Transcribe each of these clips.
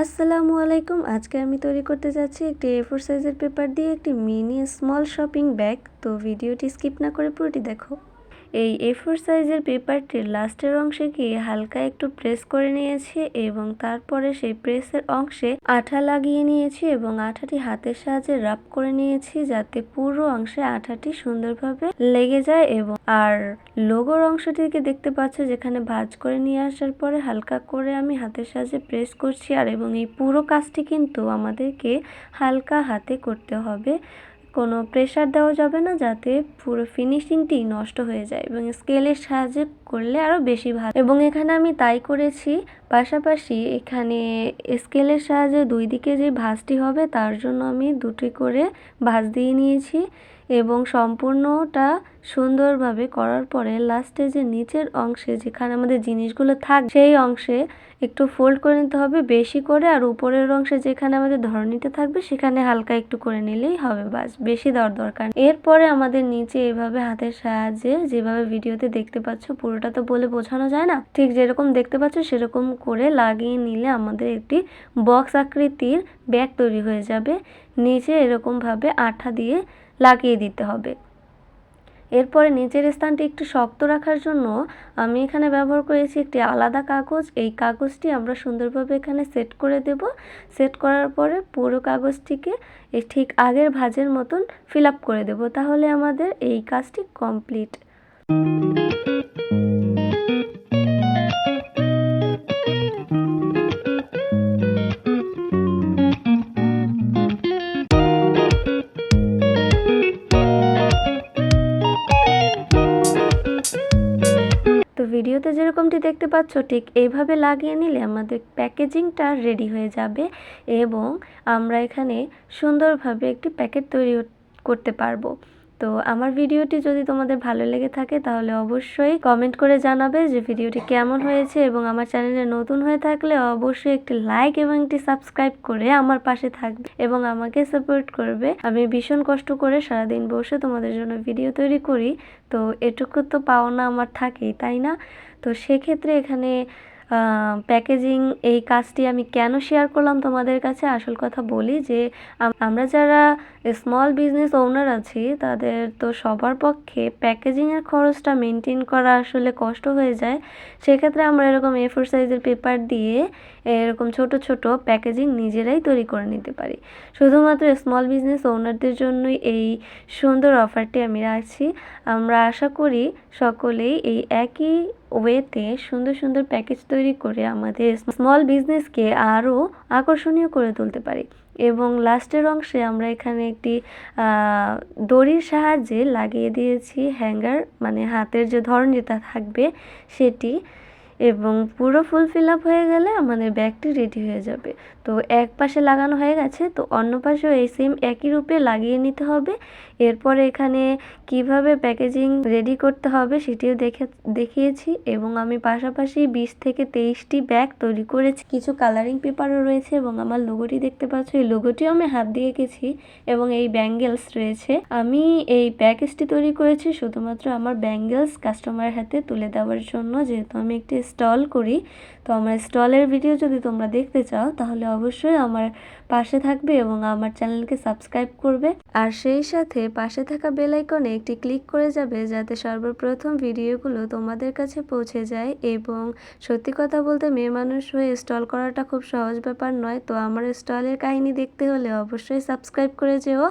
আসসালামু আলাইকুম। আজকে আমি তৈরি করতে যাচ্ছি একটি এ ফোর সাইজের পেপার দিয়ে একটি মিনি স্মল শপিং ব্যাগ তো ভিডিওটি স্কিপ না করে পুরোটি দেখো। এই এ ফোর সাইজের পেপারটির লাস্টের অংশে গিয়ে হালকা একটু প্রেস করে নিয়েছি এবং তারপরে সেই প্রেসের অংশে আঠা লাগিয়ে নিয়েছি এবং আঠাটি হাতের সাহায্যে রাব করে নিয়েছি যাতে পুরো অংশে আঠাটি সুন্দরভাবে লেগে যায় এবং আর লোগোর অংশটিকে দেখতে পাচ্ছ যেখানে ভাজ করে নিয়ে আসার পরে হালকা করে আমি হাতের সাহায্যে প্রেস করছি আর এবং এই পুরো কাজটি কিন্তু আমাদেরকে হালকা হাতে করতে হবে। কোনো প্রেশার দেওয়া যাবে না যাতে পুরো ফিনিশিংটি নষ্ট হয়ে যায় এবং স্কেলের সাহায্যে করলে আরও বেশি ভালো। এবং এখানে আমি তাই করেছি পাশাপাশি এখানে স্কেলের সাহায্যে দুই দিকে যে ভাঁজটি হবে, তার জন্য আমি দুটি করে ভাঁজ দিয়ে নিয়েছি এবং সম্পূর্ণটা সুন্দরভাবে করার পরে লাস্টে যে নিচের অংশে যেখানে আমাদের জিনিসগুলো থাক, সেই অংশে একটু ফোল্ড করে নিতে হবে বেশি করে, আর উপরের অংশে যেখানে আমাদের ধরনীটা থাকবে সেখানে হালকা একটু করে নিলেই হবে বাস বেশি দেওয়ার দরকার এরপরে আমাদের নিচে এভাবে হাতের সাহায্যে যেভাবে ভিডিওতে দেখতে পাচ্ছ, পুরোটা তো বলে বোঝানো যায় না, ঠিক যেরকম দেখতে পাচ্ছ সেরকম করে লাগিয়ে নিলে আমাদের একটি বক্স আকৃতির ব্যাগ তৈরি হয়ে যাবে। নিচে এরকমভাবে আঠা দিয়ে লাগিয়ে দিতে হবে। এরপরে নিচের স্থানটি একটু শক্ত রাখার জন্য আমি এখানে ব্যবহার করেছি একটি আলাদা কাগজ। এই কাগজটি আমরা সুন্দরভাবে এখানে সেট করে দেব। সেট করার পরে পুরো কাগজটিকে ঠিক আগের ভাজের মতন ফিল করে দেব। তাহলে আমাদের এই কাজটি কমপ্লিট। ভিডিওতে যেরকমটি দেখতে পাচ্ছ, ঠিক এইভাবে লাগিয়ে নিলে আমাদের প্যাকেজিংটা রেডি হয়ে যাবে এবং আমরা এখানে সুন্দরভাবে একটি প্যাকেট তৈরি করতে পারব। তো আমার ভিডিওটি যদি তোমাদের ভালো লেগে থাকে তাহলে অবশ্যই কমেন্ট করে জানাবে যে ভিডিওটি কেমন হয়েছে এবং আমার চ্যানেলে নতুন হয়ে থাকলে অবশ্যই একটি লাইক এবং একটি সাবস্ক্রাইব করে আমার পাশে থাকবে এবং আমাকে সাপোর্ট করবে। আমি ভীষণ কষ্ট করে সারাদিন বসে তোমাদের জন্য ভিডিও তৈরি করি। তো এটুকু তো পাওনা আমার থাকেই, তাই না? তো সেক্ষেত্রে এখানে প্যাকেজিং এই কাজটি আমি কেন শেয়ার করলাম তোমাদের কাছে? আসল কথা বলি যে আমরা যারা স্মল বিজনেস ওনার আছি, তাদের তো সবার পক্ষে প্যাকেজিংয়ের খরচটা মেনটেন করা আসলে কষ্ট হয়ে যায়। সেক্ষেত্রে আমরা এরকম এ ফোর সাইজের পেপার দিয়ে এরকম ছোট ছোট প্যাকেজিং নিজেরাই তৈরি করে নিতে পারি। শুধুমাত্র স্মল বিজনেস ওনারদের জন্যই এই সুন্দর অফারটি আমি রাখছি। আমরা আশা করি সকলেই এই একই ওয়েতে সুন্দর সুন্দর প্যাকেজ তৈরি করে আমাদের স্মল বিজনেসকে আরও আকর্ষণীয় করে তুলতে পারি। এবং লাস্টের অংশে আমরা এখানে একটি দড়ির সাহায্যে লাগিয়ে দিয়েছি হ্যাঙ্গার মানে হাতের যে ধরন যেটা থাকবে সেটি। এবং পুরো ফুল ফিল আপ হয়ে গেলে আমাদের ব্যাগটি রেডি হয়ে যাবে। তো এক পাশে লাগানো হয়ে গেছে, তো অন্য পাশেও এই সেম একই রূপে লাগিয়ে নিতে হবে। এরপরে এখানে কীভাবে প্যাকেজিং রেডি করতে হবে সেটিও দেখে, দেখিয়েছি এবং আমি পাশাপাশি বিশ থেকে তেইশটি ব্যাগ তৈরি করেছি। কিছু কালারিং পেপারও রয়েছে এবং আমার লোগোটি দেখতে পাচ্ছ। এই লোগোটিও আমি হাত দিয়ে এঁকেছি এবং এই ব্যাঙ্গেলস রয়েছে। আমি এই প্যাকেজটি তৈরি করেছি শুধুমাত্র আমার ব্যাঙ্গেলস কাস্টমারের হাতে তুলে দেওয়ার জন্য, যেহেতু আমি একটি স্টল করি। তো আমার স্টলের ভিডিও যদি তোমরা দেখতে চাও, তাহলে অবশ্যই আমার পাশে থাকবে এবং আমার চ্যানেলকে সাবস্ক্রাইব করবে। আর সেই সাথে পাশে থাকা বেল আইকনে একটি ক্লিক করে যাবে, যাতে সর্বপ্রথম ভিডিওগুলো তোমাদের কাছে পৌঁছে যায়। এবং সত্যি কথা বলতে মেয়ে মানুষ হয়ে স্টল করাটা খুব সহজ ব্যাপার নয়। তো আমার স্টলের কাহিনী দেখতে হলে অবশ্যই সাবস্ক্রাইব করে যেও।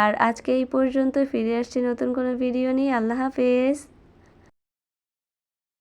আর আজকে এই পর্যন্ত ফিরে আসছি নতুন কোনো ভিডিও নিয়ে। আল্লাহ হাফেজ।